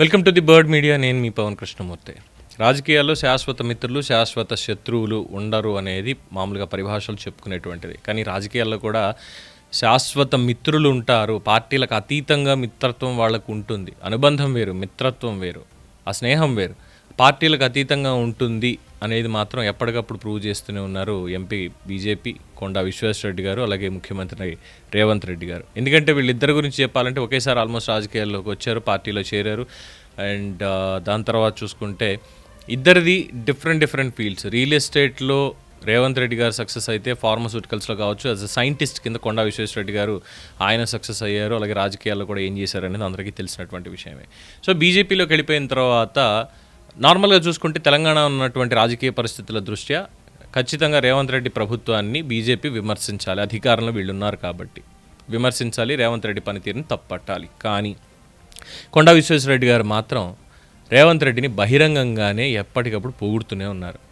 Welcome to the Bird Media. నేను మీ పవన్ కృష్ణమూర్తి. రాజకీయాల్లో శాశ్వత మిత్రులు శాశ్వత శత్రువులు ఉండరు అనేది మామూలుగా పరిభాషలు చెప్పుకునేటువంటిది. కానీ రాజకీయాల్లో కూడా శాశ్వత మిత్రులు ఉంటారు. పార్టీలకు అతీతంగా మిత్రత్వం వాళ్ళకు ఉంటుంది. అనుబంధం వేరు మిత్రత్వం వేరు ఆ స్నేహం వేరు. పార్టీలకు అతీతంగా ఉంటుంది అనేది మాత్రం ఎప్పటికప్పుడు ప్రూవ్ చేస్తూనే ఉన్నారు ఎంపీ బీజేపీ కొండా విశ్వేశ్వరరెడ్డి గారు అలాగే ముఖ్యమంత్రి రేవంత్ రెడ్డి గారు. ఎందుకంటే వీళ్ళిద్దరి గురించి చెప్పాలంటే ఒకేసారి ఆల్మోస్ట్ రాజకీయాల్లోకి వచ్చారు పార్టీలో చేరారు. అండ్ దాని తర్వాత చూసుకుంటే ఇద్దరిది డిఫరెంట్ డిఫరెంట్ ఫీల్డ్స్. రియల్ ఎస్టేట్లో రేవంత్ రెడ్డి గారు సక్సెస్ అయితే ఫార్మస్యూటికల్స్లో కావచ్చు యాజ్ అ సైంటిస్ట్ కింద కొండా విశ్వేశ్వరరెడ్డి గారు ఆయన సక్సెస్ అయ్యారు. అలాగే రాజకీయాల్లో కూడా ఏం చేశారు అనేది అందరికీ తెలిసినటువంటి విషయమే. సో బీజేపీలోకి వెళ్ళిపోయిన తర్వాత నార్మల్గా చూసుకుంటే తెలంగాణ ఉన్నటువంటి రాజకీయ పరిస్థితుల దృష్ట్యా ఖచ్చితంగా రేవంత్ రెడ్డి ప్రభుత్వాన్ని బీజేపీ విమర్శించాలి. అధికారంలో వీళ్ళు ఉన్నారు కాబట్టి విమర్శించాలి రేవంత్ రెడ్డి పనితీరుని తప్పట్టాలి. కానీ కొండా విశ్వేశ్వరరెడ్డి గారు మాత్రం రేవంత్ రెడ్డిని బహిరంగంగానే ఎప్పటికప్పుడు పొగుడుతూనే ఉన్నారు.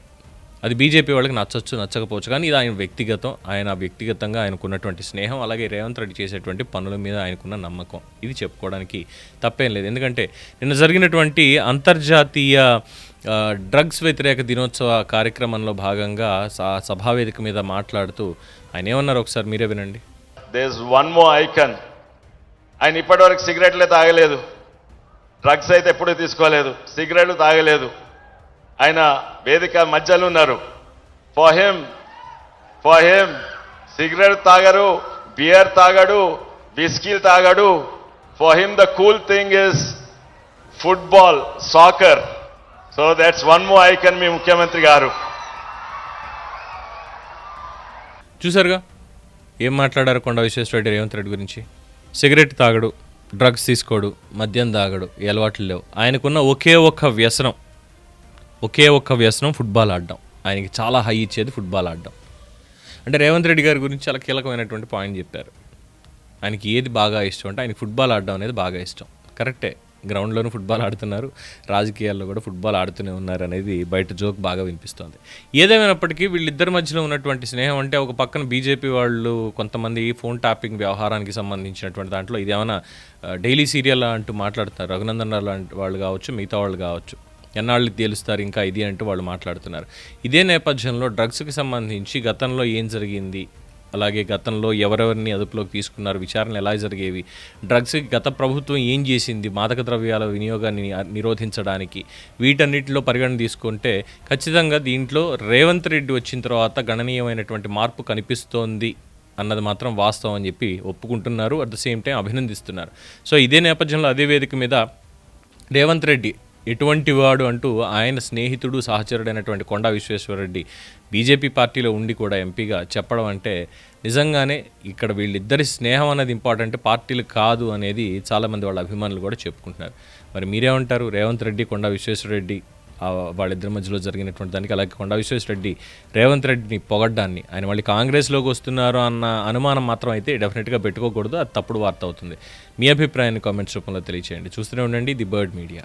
అది బీజేపీ వాళ్ళకి నచ్చచ్చు నచ్చకపోవచ్చు. కానీ ఇది ఆయన వ్యక్తిగతం ఆయన వ్యక్తిగతంగా ఆయనకున్నటువంటి స్నేహం అలాగే రేవంత్ రెడ్డి చేసేటువంటి పనుల మీద ఆయనకున్న నమ్మకం. ఇది చెప్పుకోవడానికి తప్పేం లేదు. ఎందుకంటే నిన్న జరిగినటువంటి అంతర్జాతీయ డ్రగ్స్ వ్యతిరేక దినోత్సవ కార్యక్రమంలో భాగంగా స- సభావేదిక మీద మాట్లాడుతూ ఆయన ఏమన్నారు ఒకసారి మీరే వినండి. దేస్ వన్ మో ఐకన్ ఆయన ఇప్పటివరకు సిగరెట్లే తాగలేదు. డ్రగ్స్ అయితే ఎప్పుడూ తీసుకోలేదు. సిగరెట్లు తాగలేదు. ఆయన వేదిక మధ్యలో ఉన్నారు. ఫర్ హిమ్ ఫర్ సిగరెట్ తాగరు బియర్ తాగడు విస్కీలు తాగడు. For him the cool thing is football soccer so that's one more icon మీ ముఖ్యమంత్రి గారు. చూసారుగా ఏం మాట్లాడారు కొండ విశ్వేశ్వరరెడ్డి రేవంత్ రెడ్డి గురించి? సిగరెట్ తాగడు డ్రగ్స్ తీసుకోడు మద్యం తాగడు ఈ అలవాట్లు లేవు. ఆయనకున్న ఒకే ఒక్క వ్యసనం ఒకే ఒక్క వ్యసనం ఫుట్బాల్ ఆడడం. ఆయనకి చాలా హై ఇచ్చేది ఫుట్బాల్ ఆడడం. అంటే రేవంత్ రెడ్డి గారి గురించి చాలా కీలకమైనటువంటి పాయింట్ చెప్పారు. ఆయనకి ఏది బాగా ఇష్టం అంటే ఆయనకి ఫుట్బాల్ ఆడడం అనేది బాగా ఇష్టం. కరెక్టే. గ్రౌండ్లోనూ ఫుట్బాల్ ఆడుతున్నారు. రాజకీయాల్లో కూడా ఫుట్బాల్ ఆడుతూనే ఉన్నారు అనేది బయట జోక్ బాగా వినిపిస్తోంది. ఏదేమైనప్పటికీ వీళ్ళిద్దరి మధ్యలో ఉన్నటువంటి స్నేహం అంటే ఒక పక్కన బీజేపీ వాళ్ళు కొంతమంది ఫోన్ టాపింగ్ వ్యవహారానికి సంబంధించినటువంటి దాంట్లో ఇదేమైనా డైలీ సీరియల్ అంటూ మాట్లాడుతారు రఘునందన్ లాంటి వాళ్ళు కావచ్చు మిగతా వాళ్ళు కావచ్చు. ఎన్నాళ్ళు తేలుస్తారు ఇంకా ఇది అంటూ వాళ్ళు మాట్లాడుతున్నారు. ఇదే నేపథ్యంలో డ్రగ్స్కి సంబంధించి గతంలో ఏం జరిగింది? అలాగే గతంలో ఎవరెవరిని అదుపులోకి తీసుకున్నారు? విచారణలు ఎలా జరిగేవి? డ్రగ్స్కి గత ప్రభుత్వం ఏం చేసింది? మాదక ద్రవ్యాల వినియోగాన్ని నిరోధించడానికి వీటన్నిటిలో పరిగణన తీసుకుంటే ఖచ్చితంగా దీంట్లో రేవంత్ రెడ్డి వచ్చిన తర్వాత గణనీయమైనటువంటి మార్పు కనిపిస్తోంది అన్నది మాత్రం వాస్తవం అని చెప్పి ఒప్పుకుంటున్నారు. అట్ ద సేమ్ టైం అభినందిస్తున్నారు. సో ఇదే నేపథ్యంలో అదే వేదిక మీద రేవంత్ రెడ్డి ఎటువంటి వాడు అంటూ ఆయన స్నేహితుడు సహచరుడైనటువంటి కొండా విశ్వేశ్వరరెడ్డి బీజేపీ పార్టీలో ఉండి కూడా ఎంపీగా చెప్పడం అంటే నిజంగానే ఇక్కడ వీళ్ళిద్దరి స్నేహం అనేది ఇంపార్టెంట్ పార్టీలు కాదు అనేది చాలామంది వాళ్ళ అభిమానులు కూడా చెప్పుకుంటున్నారు. మరి మీరేమంటారు? రేవంత్ రెడ్డి కొండా విశ్వేశ్వరరెడ్డి వాళ్ళిద్దరి మధ్యలో జరిగినటువంటి దానికి అలాగే కొండా విశ్వేశ్వరరెడ్డి రేవంత్ రెడ్డిని పొగడ్డాన్ని ఆయన మళ్ళీ కాంగ్రెస్లోకి వస్తున్నారు అన్న అనుమానం మాత్రం అయితే డెఫినెట్గా పెట్టుకోకూడదు అది తప్పుడు వార్త అవుతుంది. మీ అభిప్రాయాన్ని కామెంట్స్ రూపంలో తెలియచేయండి. చూస్తూనే ఉండండి ది బర్డ్ మీడియా.